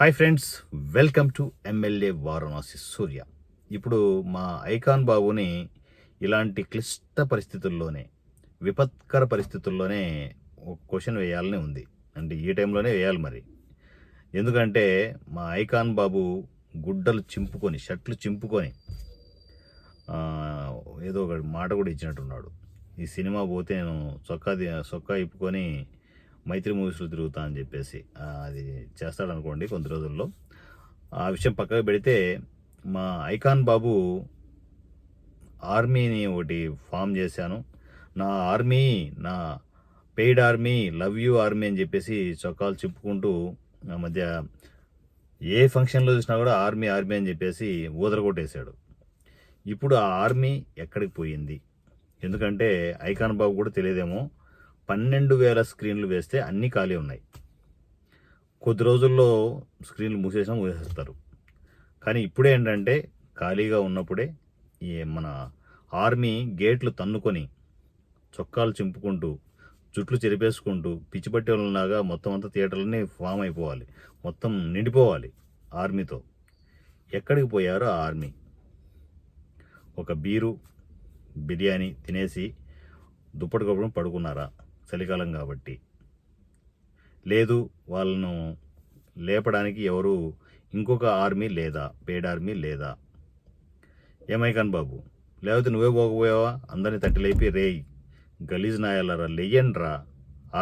Hi friends welcome to MLA Varanasi Surya. ఇప్పుడు మా icon బాబుని ఇలాంటి క్లిష్ట పరిస్థితుల్లోనే విపత్కర పరిస్థితుల్లోనే ఒక క్వశ్చన్ వేయాలని ఉంది. అంటే ఈ టైంలోనే వేయాలి మరి. ఎందుకంటే మా ఐకాన్ బాబు గుడ్డలు చింపుకొని షర్ట్లు చింపుకొని ఏదో ఒక మాట కూడా ఇచ్చినట్టున్నాడు. ఈ సినిమా పోతే నేను చొక్కా చొక్కా ఇప్పుకొని మైత్రి మూవీస్లో తిరుగుతా అని చెప్పేసి అది చేస్తాడనుకోండి కొద్ది రోజుల్లో. ఆ విషయం పక్కకు పెడితే మా ఐకాన్ బాబు ఆర్మీని ఒకటి ఫామ్ చేశాను. నా ఆర్మీ నా paid army love you army అని చెప్పేసి చొక్కాలు చెప్పుకుంటూ ఆ మధ్య ఏ ఫంక్షన్లో చూసినా కూడా ఆర్మీ ఆర్మీ అని చెప్పేసి ఊదరగొట్టేశాడు. ఇప్పుడు ఆ ఆర్మీ ఎక్కడికి పోయింది? ఎందుకంటే ఐకాన్ బాబు కూడా తెలియదేమో. పన్నెండు వేల స్క్రీన్లు వేస్తే అన్నీ ఖాళీ ఉన్నాయి. కొద్ది రోజుల్లో స్క్రీన్లు మూసేసినా మూసేస్తారు. కానీ ఇప్పుడే ఏంటంటే ఖాళీగా ఉన్నప్పుడే ఈ మన ఆర్మీ గేట్లు తన్నుకొని చొక్కాలు చింపుకుంటూ జుట్లు చెరిపేసుకుంటూ పిచ్చిపట్టి వాళ్ళలాగా మొత్తం అంతా థియేటర్లని ఫామ్ అయిపోవాలి. మొత్తం నిండిపోవాలి ఆర్మీతో. ఎక్కడికి పోయారు ఆ ఆర్మీ? ఒక బీరు బిర్యానీ తినేసి దుప్పటి కప్పుకొని పడుకున్నారా? చలికాలం కాబట్టి. లేదు వాళ్ళను లేపడానికి ఎవరు ఇంకొక ఆర్మీ లేదా పేడ్ ఆర్మీ లేదా? ఏమైకాన్ బాబు? లేకపోతే నువ్వే పోకపోయావా? అందరిని తట్టి లేపి రేయ్ గలీజ్ నాయాలరా లెయ్యండ్రా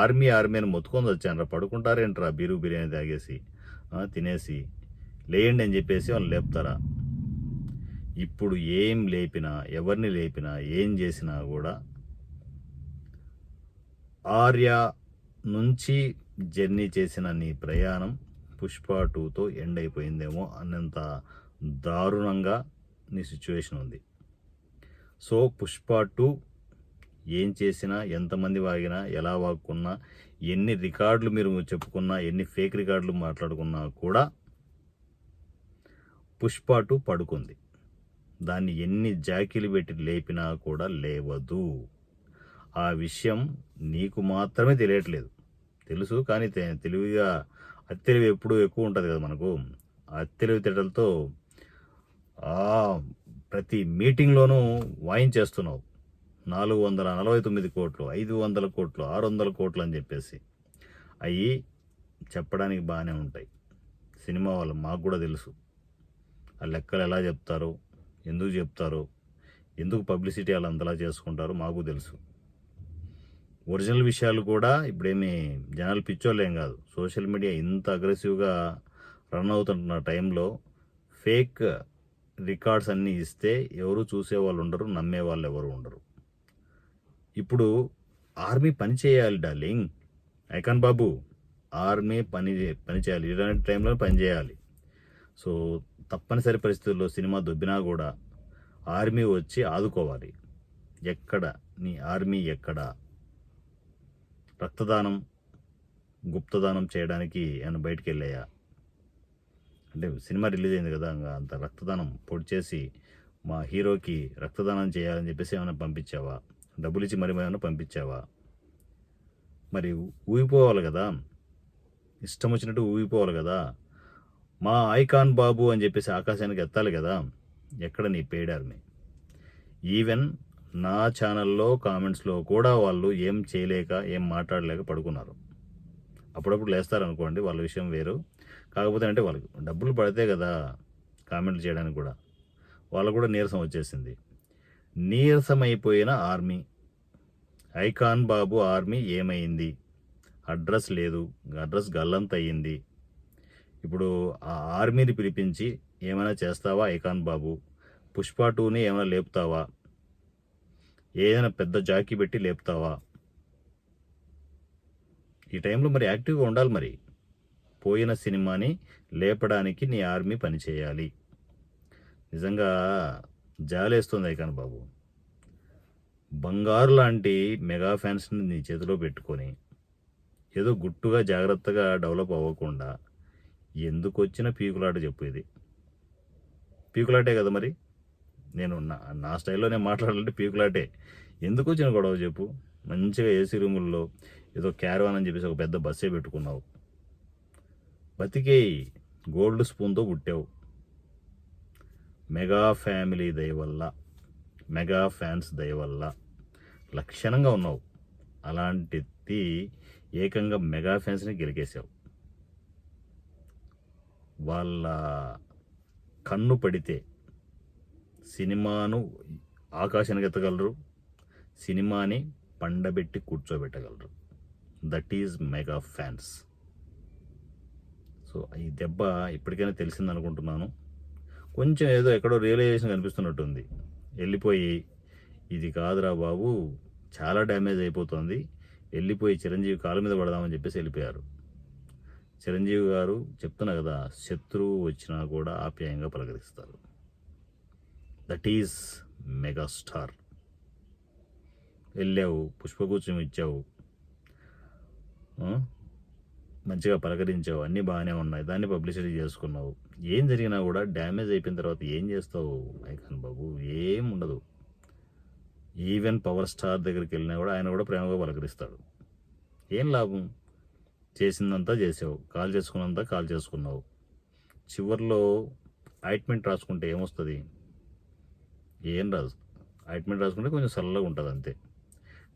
ఆర్మీ ఆర్మీ అని మొత్తుకొని వచ్చానరా పడుకుంటారేంట్రా బీరు బిర్యానీ తాగేసి తినేసి. లేయండి అని చెప్పేసి వాళ్ళు లేపుతారా? ఇప్పుడు ఏం లేపినా ఎవరిని లేపినా ఏం చేసినా కూడా ఆర్య నుంచి జర్నీ చేసిన నీ ప్రయాణం పుష్ప టూతో ఎండ్ అయిపోయిందేమో అన్నంత దారుణంగా నీ సిచ్యువేషన్ ఉంది. సో పుష్ప టూ ఏం చేసినా ఎంతమంది వాగినా ఎలా వాగుకున్నా ఎన్ని రికార్డులు మీరు చెప్పుకున్నా ఎన్ని ఫేక్ రికార్డులు మాట్లాడుకున్నా కూడా పుష్ప టూ పడుకుంది. దాన్ని ఎన్ని జాకీలు పెట్టి లేపినా కూడా లేవదు. ఆ విషయం నీకు మాత్రమే తెలియట్లేదు. తెలుసు కానీ తెలివిగా అత్తెలివి ఎప్పుడూ ఎక్కువ ఉంటుంది కదా మనకు. ఆ అత్తెలివితేటలతో ఆ ప్రతి మీటింగ్లోనూ వాయించేస్తున్నావు నాలుగు వందల నలభై తొమ్మిది కోట్లు ఐదు వందల కోట్లు ఆరు వందల కోట్లు అని చెప్పేసి. అవి చెప్పడానికి బాగానే ఉంటాయి. సినిమా వాళ్ళు మాకు కూడా తెలుసు. ఆ లెక్కలు ఎలా చెప్తారో? ఎందుకు చెప్తారో? ఎందుకు పబ్లిసిటీ వాళ్ళు అంతలా చేసుకుంటారో? మాకు తెలుసు. ఒరిజినల్ విషయాలు కూడా ఇప్పుడేమి జనాలు పిచ్చోళ్ళేం కాదు. సోషల్ మీడియా ఇంత అగ్రెసివ్గా రన్ అవుతుంటున్న టైంలో ఫేక్ రికార్డ్స్ అన్నీ ఇస్తే ఎవరు చూసే వాళ్ళు ఉండరు నమ్మే వాళ్ళు ఎవరు ఉండరు. ఇప్పుడు ఆర్మీ పని చేయాలి డార్లింగ్. ఐకాన్ బాబు ఆర్మీ పని పని చేయాలి. ఇలాంటి టైంలో పని చేయాలి. సో తప్పనిసరి పరిస్థితుల్లో సినిమా దొబ్బినా కూడా ఆర్మీ వచ్చి ఆదుకోవాలి. ఎక్కడ? నీ ఆర్మీ ఎక్కడ? రక్తదానం గుప్తదానం చేయడానికి ఏమైనా బయటికి వెళ్ళాయా అంటే సినిమా రిలీజ్ అయింది కదా ఇంకా అంత రక్తదానం పొడి చేసి మా హీరోకి రక్తదానం చేయాలని చెప్పేసి ఏమైనా పంపించావా? డబ్బులు ఇచ్చి మరి ఏమైనా పంపించావా? మరి ఊగిపోవాలి కదా. ఇష్టం వచ్చినట్టు ఊగిపోవాలి కదా. మా ఐకాన్ బాబు అని చెప్పేసి ఆకాశానికి ఎత్తాలి కదా. ఎక్కడ నీ పెయిడ్ ఆర్మీ ఈవెన్ నా ఛానల్లో కామెంట్స్లో కూడా వాళ్ళు ఏం చేయలేక ఏం మాట్లాడలేక పడుకున్నారు. అప్పుడప్పుడు లేస్తారనుకోండి వాళ్ళ విషయం వేరు. కాకపోతే అంటే వాళ్ళకి డబ్బులు పడితే కదా కామెంట్లు చేయడానికి కూడా. వాళ్ళకు కూడా నీరసం వచ్చేసింది. నీరసం అయిపోయిన ఆర్మీ. ఐకాన్ బాబు ఆర్మీ ఏమైంది? అడ్రస్ లేదు. అడ్రస్ గల్లంత అయ్యింది ఇప్పుడు ఆ ఆర్మీని పిలిపించి ఏమైనా చేస్తావా ఐకాన్ బాబు? పుష్ప టూని ఏమైనా లేపుతావా? ఏదైనా పెద్ద జాకీ పెట్టి లేపుతావా? ఈ టైంలో మరి యాక్టివ్గా ఉండాలి మరి. పోయిన సినిమాని లేపడానికి నీ ఆర్మీ పనిచేయాలి. నిజంగా జాలేస్తుంది ఐకాన్ బాబు. బంగారు లాంటి మెగా ఫ్యాన్స్ని నీ చేతిలో పెట్టుకొని ఏదో గుట్టుగా జాగ్రత్తగా డెవలప్ అవ్వకుండా ఎందుకు వచ్చిన పీకులాట చెప్పు ఇది. పీకులాటే కదా మరి. నేను నా నా స్టైల్లో నేను మాట్లాడాలంటే పీకులాటే. ఎందుకు వచ్చిన గొడవ చెప్పు? మంచిగా ఏసీ రూముల్లో ఏదో క్యారవాన్ అని చెప్పేసి ఒక పెద్ద బస్సే పెట్టుకున్నావు. బతికేయి గోల్డ్ స్పూన్తో పుట్టావు. మెగా ఫ్యామిలీ దయ వల్ల మెగా ఫ్యాన్స్ దయవల్ల లక్షణంగా ఉన్నావు. అలాంటిది ఏకంగా మెగా ఫ్యాన్స్ని గెలికేశావు. వాళ్ళ కన్ను పడితే సినిమాను ఆకాశానికి ఎత్తగలరు. సినిమాని పండబెట్టి కూర్చోబెట్టగలరు. That is mega fans. So ఈ దెబ్బ ఇప్పటికైనా తెలిసింది అనుకుంటున్నాను కొంచెం ఏదో ఎక్కడో రియలైజేషన్ కనిపిస్తున్నట్టుంది. వెళ్ళిపోయి ఇది కాదురా బాబు చాలా డ్యామేజ్ అయిపోతుంది. వెళ్ళిపోయి చిరంజీవి కాళ్ళ మీద పడదామని చెప్పేసి వెళ్ళిపోయారు. చిరంజీవి గారు చెప్తున్నా కదా శత్రువు వచ్చినా కూడా ఆప్యాయంగా పలకరిస్తారు. దట్ ఈజ్ మెగాస్టార్ వెళ్ళావు పుష్పగుచ్చం ఇచ్చావు. మంచిగా పలకరించావు అన్నీ బాగానే ఉన్నాయి దాన్ని పబ్లిసిటీ చేసుకున్నావు. ఏం జరిగినా కూడా డ్యామేజ్ అయిపోయిన తర్వాత ఏం చేస్తావు? ఐకాన్ బాబు ఏం ఉండదు. ఈవెన్ పవర్ స్టార్ దగ్గరికి వెళ్ళినా కూడా ఆయన కూడా ప్రేమగా పలకరిస్తాడు. ఏం లాభం? చేసిందంతా చేసావు కాల్ చేసుకున్నంతా కాల్ చేసుకున్నావు. చివర్లో ఆయింట్మెంట్ రాసుకుంటే ఏమొస్తుంది? ఏం రాదు ఆయింట్మెంట్ రాసుకుంటే కొంచెం చల్లగా ఉంటుంది అంతే.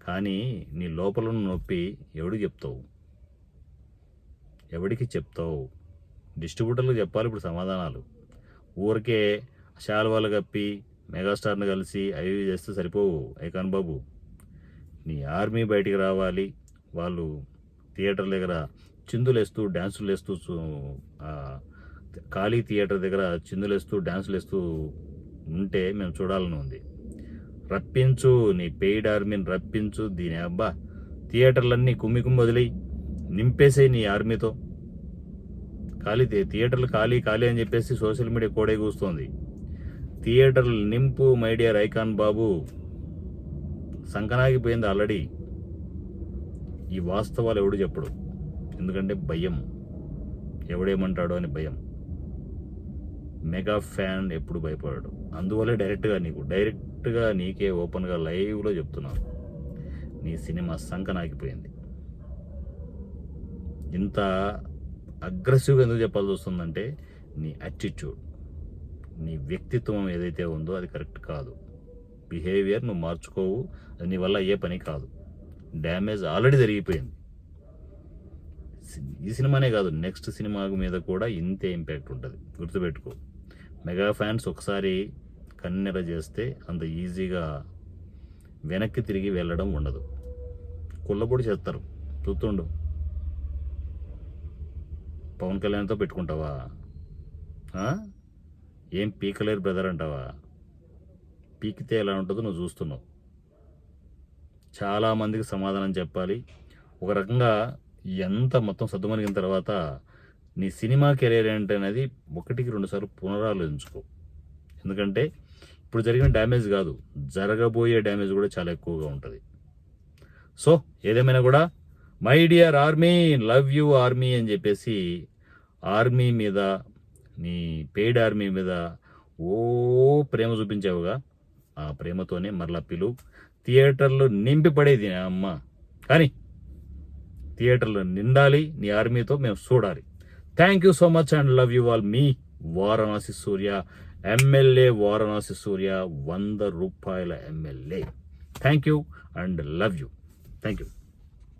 కానీ నీ లోపల ఉన్న నొప్పి ఎవడికి చెప్తావు? ఎవడికి చెప్తావు? డిస్ట్రిబ్యూటర్లకు చెప్పాలి ఇప్పుడు సమాధానాలు. ఊరికే శాలువాలు కప్పి మెగాస్టార్ని కలిసి అవి ఇవి చేస్తే సరిపోవు ఐకాన్ బాబు. నీ ఆర్మీ బయటికి రావాలి. వాళ్ళు థియేటర్ దగ్గర చిందులేస్తూ డ్యాన్సులు వేస్తూ ఖాళీ థియేటర్ దగ్గర చిందులేస్తూ డ్యాన్సులు వేస్తూ ఉంటే మేము చూడాలని ఉంది. రప్పించు నీ పెయిడ్ ఆర్మీని రప్పించు దీని అబ్బా థియేటర్లన్నీ కుమ్మి కుమ్మి వదిలేయి. నింపేసే నీ ఆర్మీతో. ఖాళీ థియేటర్లు ఖాళీ ఖాళీ అని చెప్పేసి సోషల్ మీడియా కోడే కూస్తోంది. థియేటర్లు నింపు మైడియా డియర్ ఐకాన్ బాబు. సంకనాగిపోయింది ఆల్రెడీ. ఈ వాస్తవాలు ఎవడు చెప్పడు. ఎందుకంటే భయం. ఎవడేమంటాడో అని భయం. మెగా ఫ్యాన్ ఎప్పుడు భయపడడు. అందువల్లే డైరెక్ట్గా నీకు డైరెక్ట్గా నీకే ఓపెన్గా లైవ్లో చెప్తున్నాను నీ సినిమా సంకనాగిపోయింది ఇంత అగ్రెసివ్గా ఎందుకు చెప్పాల్సి వస్తుందంటే నీ యాటిట్యూడ్ నీ వ్యక్తిత్వం ఏదైతే ఉందో అది కరెక్ట్ కాదు. బిహేవియర్ నువ్వు మార్చుకోవు అది నీ వల్ల ఏ పని కాదు. డ్యామేజ్ ఆల్రెడీ జరిగిపోయింది. సి- ఈ సినిమానే కాదు నెక్స్ట్ సినిమా మీద కూడా ఇంతే ఇంపాక్ట్ ఉంటుంది. గుర్తుపెట్టుకో. మెగా ఫ్యాన్స్ ఒకసారి కన్నెర చేస్తే అంత ఈజీగా వెనక్కి తిరిగి వెళ్ళడం ఉండదు. కుళ్ళపొడి చేస్తారు. చూస్తుండు. పవన్ కళ్యాణ్తో పెట్టుకుంటావా? ఏం పీకలేరు బ్రదర్ అంటావా? పీకితే ఎలా ఉంటుందో నువ్వు చూస్తున్నావు. చాలామందికి సమాధానం చెప్పాలి. ఒక రకంగా ఎంత మొత్తం సర్దుమణిగిన తర్వాత నీ సినిమా కెరీర్ ఏంటనేది ఒకటికి రెండుసార్లు పునరాలోచించుకో. ఎందుకంటే ఇప్పుడు జరిగిన డ్యామేజ్ కాదు జరగబోయే డ్యామేజ్ కూడా చాలా ఎక్కువగా ఉంటుంది. సో ఏదేమైనా కూడా my dear army love you army అని చెప్పేసి ఆర్మీ మీద నీ పెయిడ్ ఆర్మీ మీద ఓ ప్రేమ చూపించావుగా. ఆ ప్రేమతోనే మరలా పిలు థియేటర్లు నింపిపడేది అమ్మ. కానీ థియేటర్లు నిండాలి నీ ఆర్మీతో మేము చూడాలి. Thank you so much and love you all me Varanasi Surya MLA Varanasi Surya వంద రూపాయల MLA thank you and love you thank you